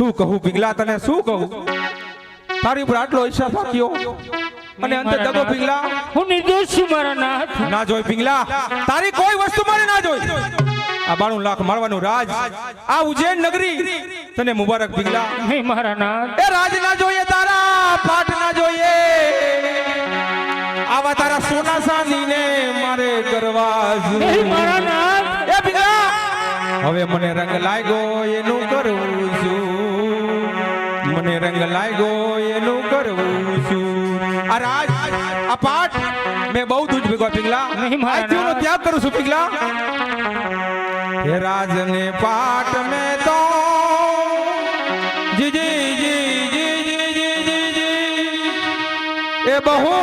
શું કહું? પિંગલા તને શું કહું? તારી ઉપર આટલો ઈચ્છા થાક્યો અને અંતે દગો પિંગલા હું નિર્દોષ છું મારા નાથ. ના જોઈ પિંગલા તારી કોઈ વસ્તુ મારે ના જોઈ. આ બાણું લાખ મારવાનું રાજ. આ ઉજ્જૈન નગરી. તને મુબારક પિંગલા નહીં મારા નાથ. એ રાજ ના જોઈએ તારા પાઠ ના જોઈએ. આવા તારા સોના ચાંદીને મારે કરવા મારા નાથ. એ પિંગલા હવે મને રંગ લાગ્યો એનું કરવું છું. મને રંગ લાગ્યો એનું કરવું છું. આ રાજ આ પાઠ મેં બહુ દૂધ ભેગો પીગલા. આજનો ત્યાગ કરું છું પીગલા. હે રાજને પાઠ મેં તો જી જી જી જી જી જી જી. એ બહુ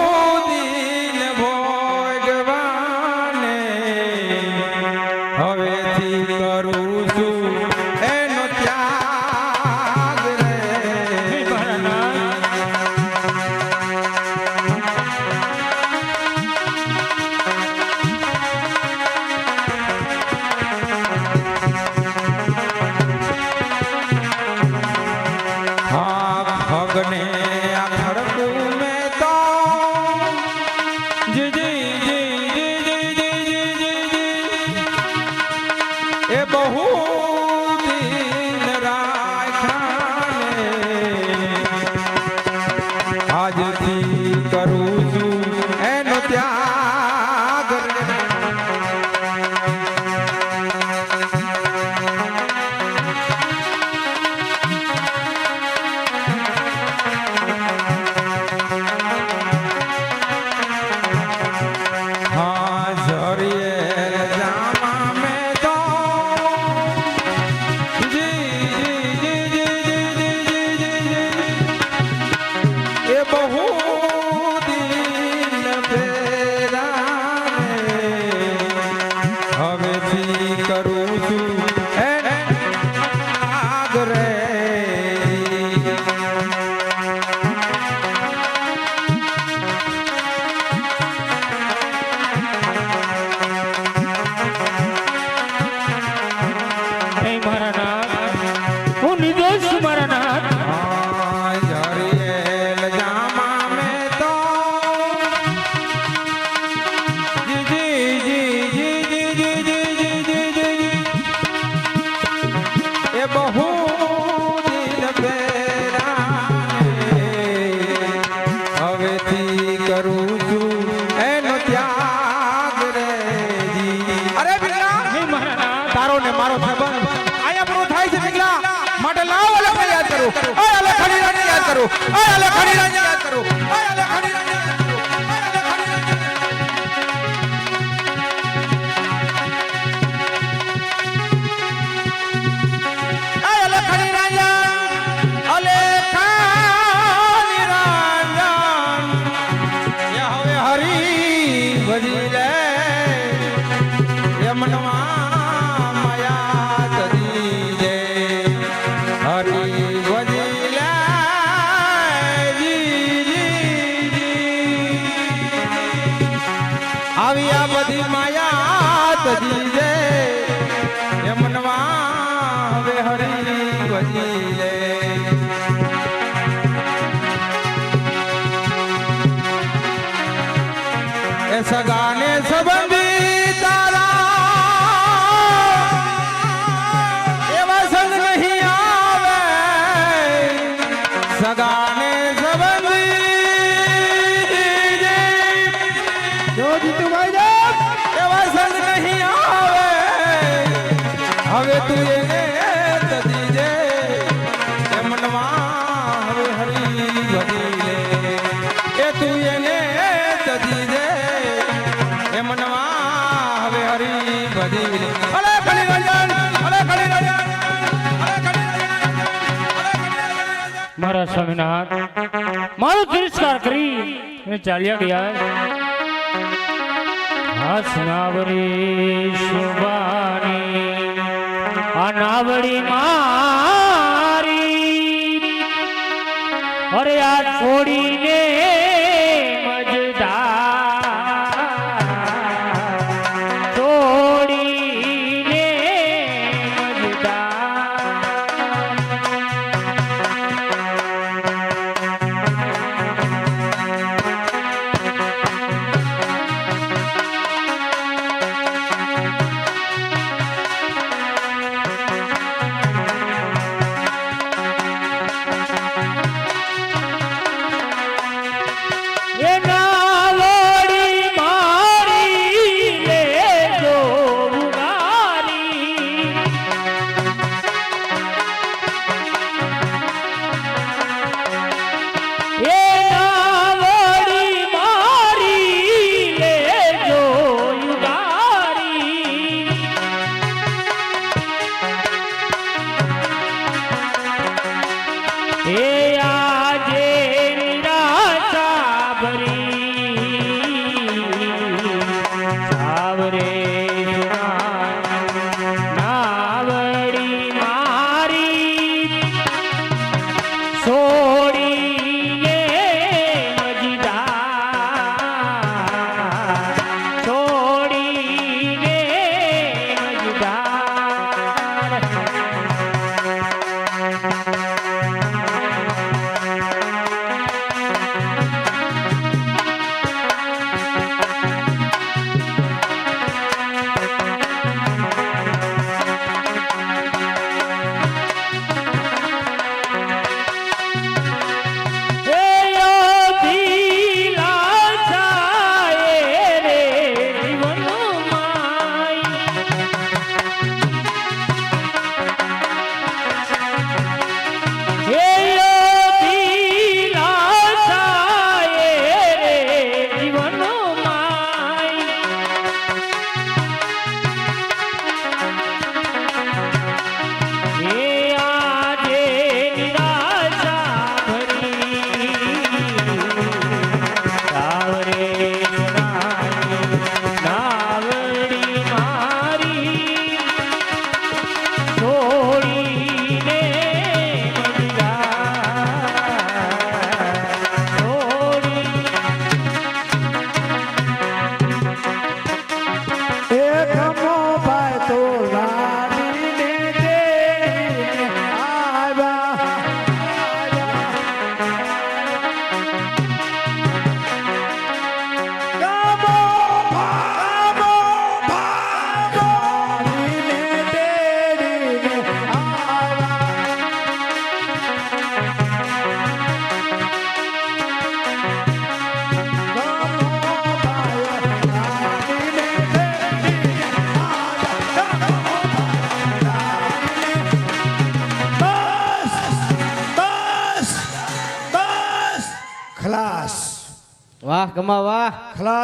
અરે બિરલા તારો ને મારો સંબંધ. આયા પૂરો થાય છે બિરલા માટે લાવ અલખણી યાદ કરો. અલખણી યાદ કરો. અલખણી યાદ કરો. અલખણી हरी મારા સ્વામિનાથ મારો તિરસ્કાર કરી ચાલ્યા ગયા. હા સુનાવરી નાવડી મારી. અરે આ છોડીને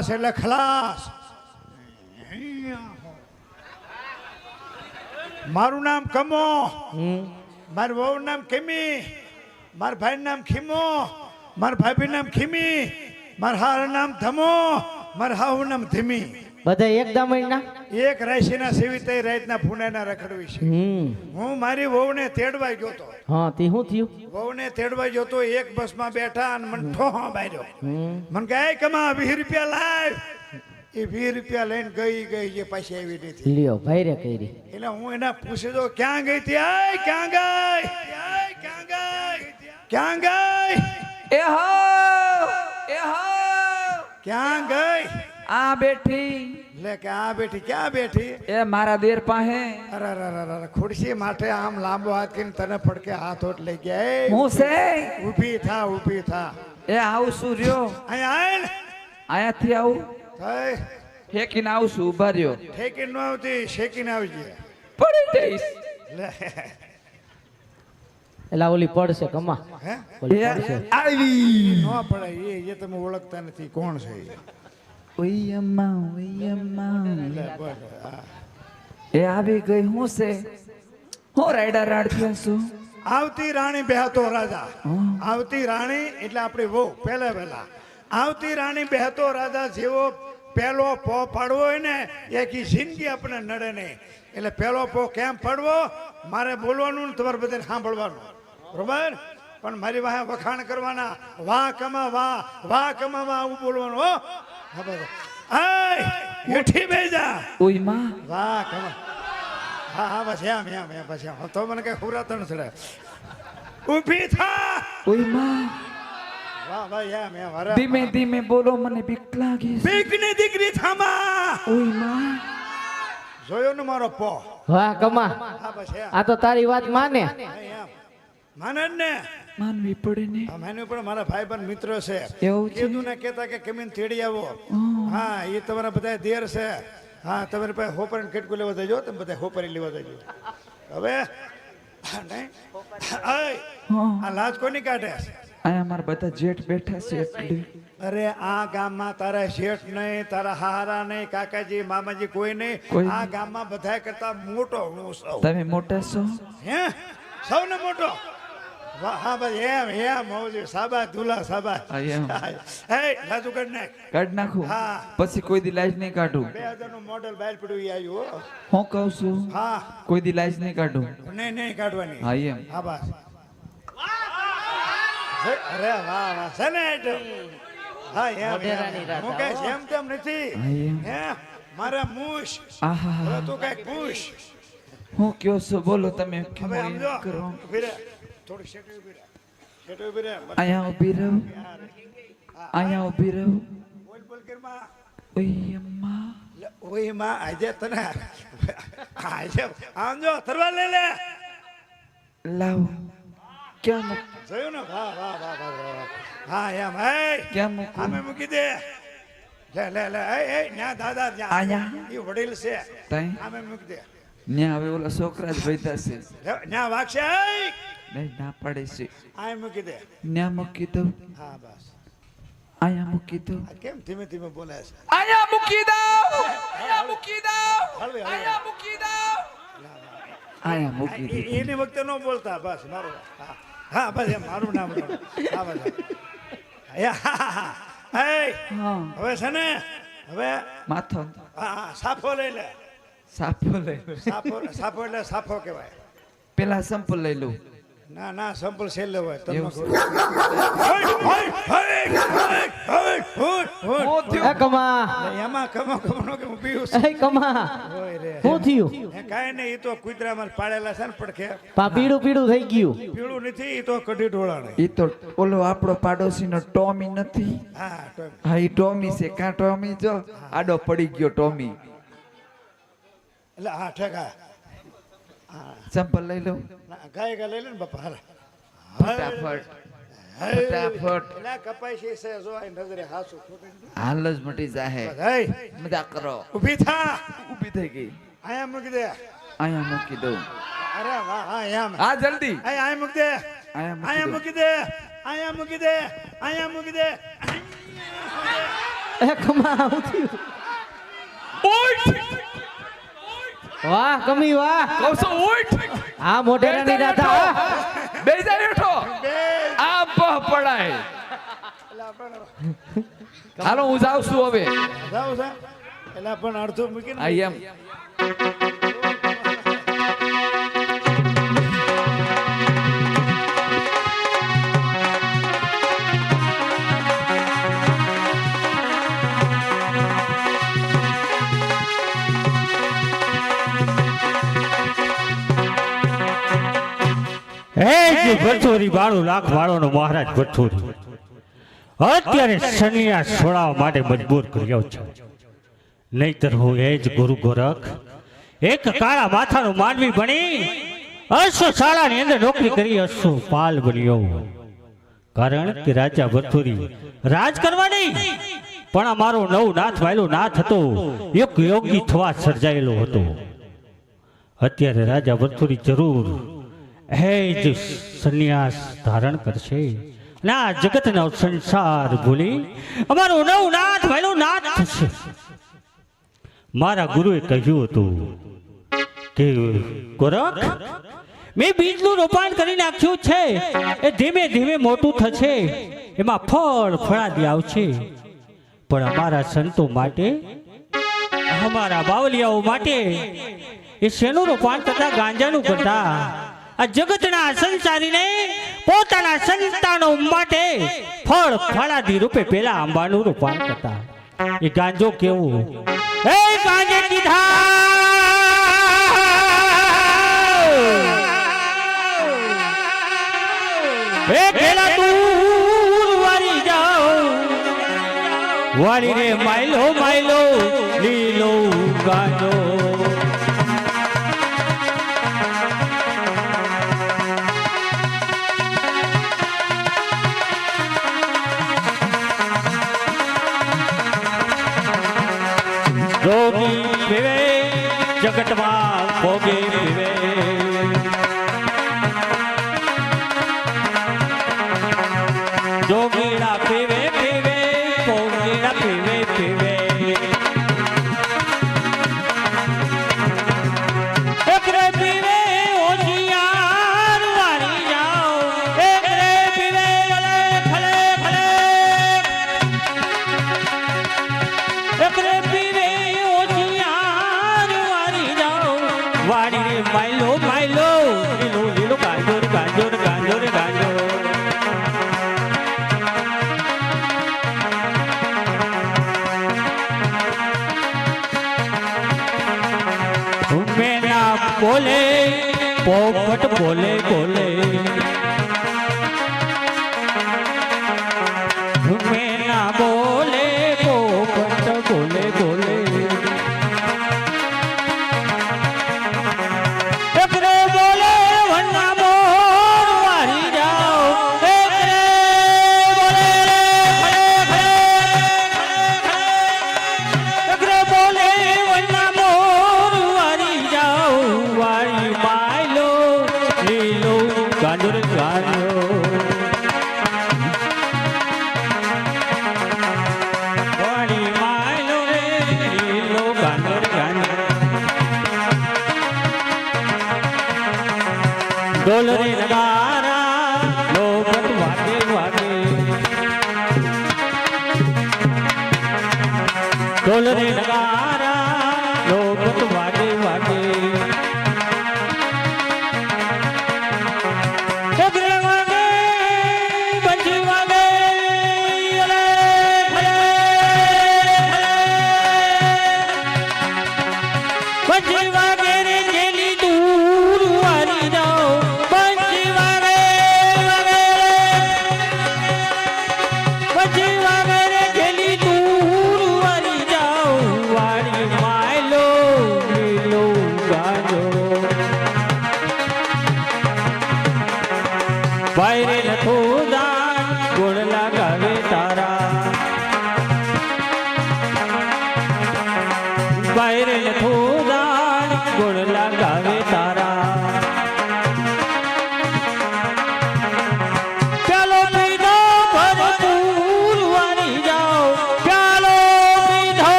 ખલાસ એટલે ખલાસ. મારું નામ કમો. મારા વહુ નામ કિમી. મારા ભાઈ નામ ખીમો. મારા ભાભી નામ ખીમી. મારા હાર નામ ધમો. મારા હાહુ નામ ધીમી. બધા એક દામણના? એક રાશિના સેવી તે રાતના પુણેના રખડવી છે. હું મારી વહુને તેડવા ગયો તો. હા તે શું થયું? વહુને તેડવા ગયો તો એક બસમાં બેઠા અને મને ઠોહો માર્યો. મને કહે કમા વીસ રૂપિયા લાવ એ વીસ રૂપિયા લઈને ગઈ ગઈ જે પાછી આવી નથી લ્યો ભાઈ રે કરી. એટલે હું એને પૂછી દો ક્યાં ગઈ તી આય ક્યાં ગઈ ક્યાં ગઈ? ક્યાં ગઈ? એ હો એ હો. ક્યાં ગઈ? આ બેઠી લે કે આ બેઠી ક્યાં બેઠી? એ મારા દેર પાસે. અરે અરે અરે ખુરશી માટે આમ લાંબો હાથ કરીને તને ફડકે હાથ લઈ ગયા. એ, હું છે? ઊભી થા ઊભી થા. એ આવું રહ્યો? અહીંયા આય ને અહીંયાથી આવું? થઈ. ફેંકીને આવશું છું ઊભા રહ્યો. ઠેકીને ન આવતી શેકીને આવજે પડી જઈશ. લે. એટલે ઓલી પડશે કમા. હે? ઓલી એ પડશે. આવી. ન પડે એ એ તમે ઓળખતા નથી. કોણ છે એ? એ આવી ગઈ હું છે? હું રાયડા રાડતી છું. આવતી રાણી બેહતો રાજા. આવતી રાણી એટલે આપણી વહુ પહેલા પહેલા. આવતી રાણી બેહતો રાજા જેવો પહેલો પો પાડવો હોય ને એકી જિંદગી આપણે નડે નહીં. એટલે પહેલો પો કેમ પાડવો મારે બોલવાનું ને તમારે બધાને સાંભળવાનું. બરોબર? પણ મારી વાહે વખાણ કરવાના. વાહ કમા વાહ વાહ કમા વાહ આવું બોલવાનું હો. આય હેઠી બેજા ઓયમાં. વાહ કમા. હા હા બસ એમ એમ એમ બસ એમ. તો મને કઈ ખુરાતો ન ચડે ઊભી થા. ઓયમાં. વાહ ભાઈ એમ એમ અરે ધીમે ધીમે બોલો મને બીક લાગી છે. બીકની દીકરી થામા. ઓયમાં. જોયો ને મારો પો? વાહ કમા. આ તો તારી વાત માને. હા, માને ને. માનવી પડે ને. આ પડે મારા ભાઈ પણ મિત્રો છે. એવું કીધું ને કેતા કે કેમિન તેડી આવો. હા એ તમારા બધા દેર છે. હા તમારી પાસે હોપર કેટકું લેવા જજો તમે બધા હોપરી લેવા જજો. હવે આ લાજ કોની કાઢે? અહીંયા મારા બધા જેઠ બેઠા છે અરે આ ગામમાં તારા શેઠ નહીં તારા હારા નહીં કાકાજી મામાજી કોઈ નહીં. આ ગામમાં બધા કરતા મોટો હું સૌ તમે મોટા છો? હે? સૌને મોટો. હા ભાઈ એમ એમ હોવું સાબા ધુલા સાબા એમ. એ નાખ. કાઢ નાખું? હા. પછી કોઈ દી નહીં કાઢું? બે હજારનું મોડેલ બહાર પડ્યું ઈ આવ્યું હો. હું કહું છું? હા. કોઈ દી નહીં કાઢું? નહીં નહીં કાઢવાની. હા એમ. હા બસ. અરે વાહ વાહ છે હા એમ, મોઢેરાની એમ રાધા, હું કઈ જેમ તેમ નથી. એમ. હે મારા મૂછ આહા તું કંઈક પૂછ. હું કયો છો? બોલો તમે. કેમ કરો થોડી શેટી ઊભી રહે. શેટી ઊભી રહે? અહીંયા ઊભી રહું. અહીંયા ઊભી રહું. બોલ બોલ કે માં. ઓય અમ્મા. ઓયમાં આજે તને આજે આમ જો તરવા લે. લે લાવ. ક્યાં મૂક જોયું ને? વાહ વાહ વાહ વાહ હા એમ. હે. ક્યાં મૂકું? આમે મૂકી દે. લે લે લે. એ એ ન્યા દાદા ન્યા. આયા? એ વડીલ છે. તઈ. આમે મૂકી દે. ન્યા હવે ઓલા છોકરા જ વૈધા છે. ન્યા ના પાડે છે. આય મૂકી દે. ન્યા મૂકી દઉં. હા બસ. આયા મૂકી દઉં. કેમ ધીમે ધીમે બોલે છે? અહીંયા મૂકી એ- એની વખતે ન બોલતા બસ મારું. હા. હા બસ મારું નામ. હા બસ હવે છે ને હવે માથો. હા સાફો લઈ લે. સાફો લઈ સાફો સાફો એટલે સાફો કહેવાય. પેલા સંપલ લઈ લઉં ના ના સંપલ છે. એ કમા. એમાં કમો કમો કે હું પીવું છું. કમા. ઓય રે. શું થયું? એ કાંઈ નહીં એ તો કૂતરામાં પાડેલા છે ને પડખે. પા પીળું પીળું થઈ ગયું. પીળું નથી એ તો કઢી ઢોળાણે. એ તો ઓલો આપણો પાડોશીનો ટોમી નથી? હા હા એ ટોમી છે. કાં ટોમી? જો આડો પડી ગયો ટોમી. એટલે હા ઠેકા સંપલ લઈ લઉં ના, ગાય ગા લઈ લે ને બાપા ફટાફટ. ફટાફટ. એના કપાઈ છે જો આ નજરે હાસુ. ખોટું હાલ જ મટી જાહે. મજા કરો. ઊભી થા. ઊભી થઈ ગઈ. આયા મૂકી દે. આયા મૂકી દઉં. અરે વાહ હા એમ હા જલ્દી. આયા આયા મૂકી દે. આયા મૂકી દે. આયા મૂકી દે. આયા મૂકી દે. એ કમા શું થયું. વાહ કમી વાહ. છું, ઉઠ. આ મોઢેરાની રાધા બે જાય બેઠો આ પહ પડાય. હાલો હું જાઉં છું હવે. જાઉં છે. એલા પણ અડધું મૂકીને આઈ એમ. એ જે ભરથોરી બાળું, લાખ મહારાજ ભરથોરી અત્યારે સન્યાસ છોડાવવા માટે મજબૂર કર્યો છે. નહીતર હું એ જ ગુરુ એક કાળા માથાનો માનવી બની અશ્વ શાળાની અંદર નોકરી કરી અશ્વ પાલ બન્યો કારણ કે રાજા ભથુરી રાજ કરવા નહીં, પણ આ મારો નવ નાથ વાયલો નાથ હતો, એક યોગી થવા સર્જાયેલો હતો. અત્યારે રાજા ભથુરી જરૂર હે જ સંન્યાસ ધારણ કરશે આ જગતનો સંસાર ભૂલી અમારો નવ નાથ ભાઈનો નાથ થશે. મારા ગુરુએ કહ્યું હતું કે, ગોરખ, મેં બીજનું રોપાણ કરી નાખ્યું છે. એ ધીમે ધીમે મોટું થશે. એમાં ફળ ફળાદી આવશે. પણ અમારા સંતો માટે, અમારા બાવલિયાઓ માટે એ શેનું રોપાણ કરતા ગાંજાનું કરતા આ જગતના સંસારીને પોતાના સંતાનો માટે ફળ ફળાદી રૂપે પેલા આંબાનું રૂપાણ કરતા. એ ગાંજો કેવું? એ ગાંજે કીધા. એ પેલા તું વારી જાઓ. વારી રે માયલો માયલો લીલો ગાંજો. જગતમાં ભોગી কোলে কোলে। ঘুমে ઢોલરી નગા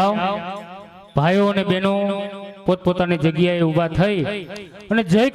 જાઓ. ભાઈઓ અને બહેનો પોતપોતાની જગ્યાએ ઊભા થઈ અને જય